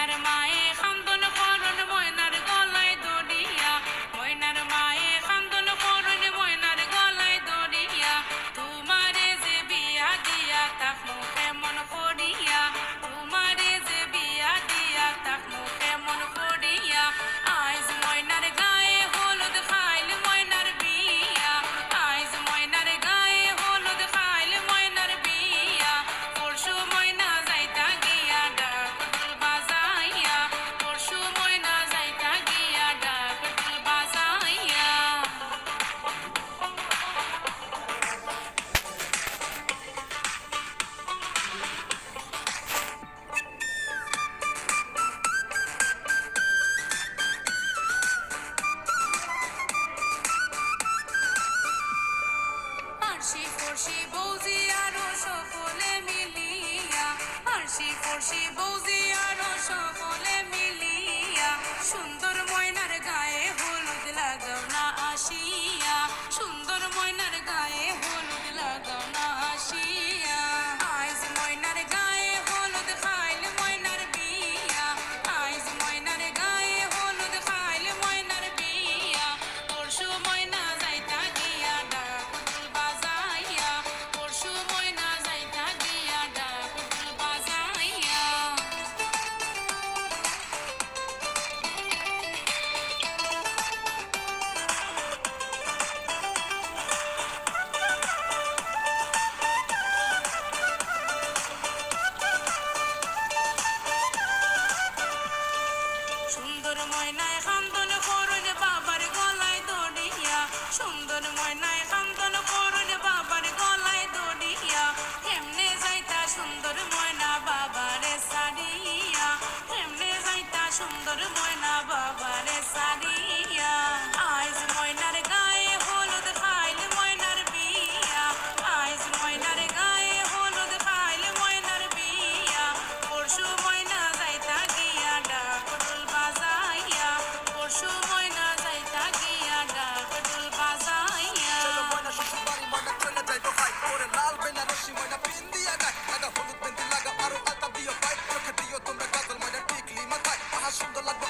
সোনার মায়ে বৌজি আরও সকলে মিলিয়া হাসি খুশি বৌজি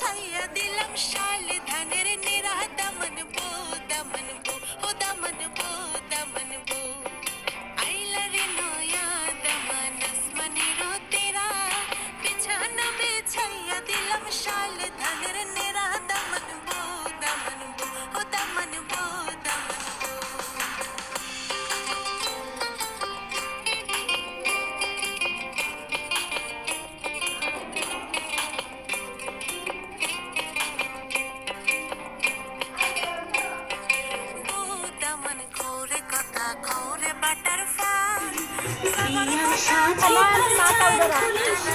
ছাইয়া দিলাম শাল, ধানের নেরা দমন বো দমন বো, ও দমন বো দমন বো। আইলা রে নয়া দমন আসমানে রো তেরা, বিছানা বিছাইয়া দিলাম শাল। 你要相信梦想会实现